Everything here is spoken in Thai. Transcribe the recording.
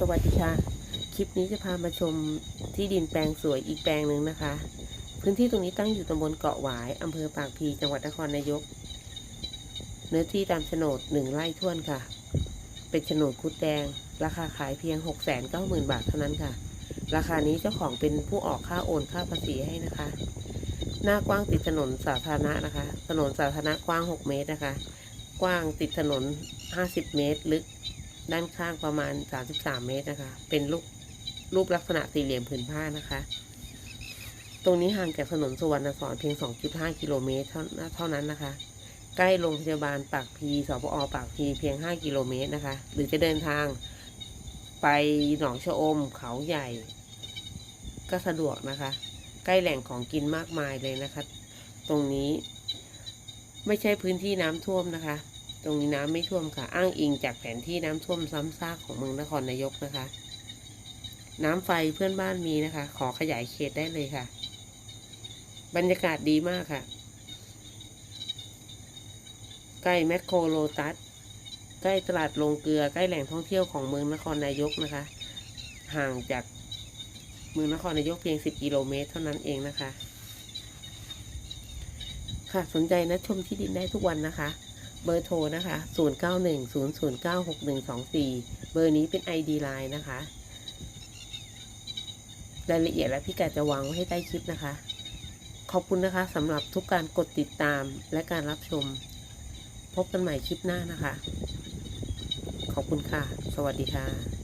สวัสดีค่ะ คลิปนี้จะพามาชมที่ดินแปลงสวยอีกแปลงหนึ่งนะคะ พื้นที่ตรงนี้ตั้งอยู่ตำบลเกาะหวายอำเภอปากพีจังหวัดนครนายก เนื้อที่ตามโฉนดหนึ่งไร่ท้วนค่ะ เป็นโฉนดคุดแดง ราคาขายเพียง 6 9 0 0 0 0 บาทเท่านั้นค่ะ ราคานี้เจ้าของเป็นผู้ออกค่าโอนค่าภาษีให้นะคะ หน้ากว้างติดถนนสาธารณะนะคะ ถนนสาธารณะกว้าง 6 เมตรนะคะ กว้างติดถนน 50 เมตร ลึก ด้านข้างประมาณ 33 เมตรนะคะ เป็นรูปรูปลักษณะสี่เหลี่ยมผืนผ้านะคะ ตรงนี้ห่างจากถนนสุวรรณสอนเพียง 2.5 กิโลเมตรเท่านั้นนะคะ ใกล้โรงพยาบาลปากพีสปอปากพีเพียง 5 กิโลเมตรนะคะ หรือจะเดินทางไปหนองชะอมเขาใหญ่ ก็สะดวกนะคะ ใกล้แหล่งของกินมากมายเลยนะคะ ตรงนี้ไม่ใช่พื้นที่น้ำท่วมนะคะ ตรงนี้น้ำไม่ท่วมค่ะ อ้างอิงจากแผนที่น้ำท่วมซ้ำซากของเมืองนครนายกนะคะ น้ำไฟเพื่อนบ้านมีนะคะ ขอขยายเขตได้เลยค่ะ บรรยากาศดีมากค่ะ ใกล้แมคโครโลตัส ใกล้ตลาดลงเกลือ ใกล้แหล่งท่องเที่ยวของเมืองนครนายกนะคะ ห่างจากเมืองนครนายกเพียง 10 กิโลเมตรเท่านั้นเองนะคะ ค่ะ สนใจนะชมที่ดินได้ทุกวันนะคะ เบอร์โทรนะคะ 0910096124 เบอร์นี้เป็น ID Line นะคะ รายละเอียดและพิกัดจะวางไว้ให้ใต้คลิปนะคะ ขอบคุณนะคะสำหรับทุกการกดติดตามและการรับชม พบกันใหม่คลิปหน้านะคะ ขอบคุณค่ะ สวัสดีค่ะ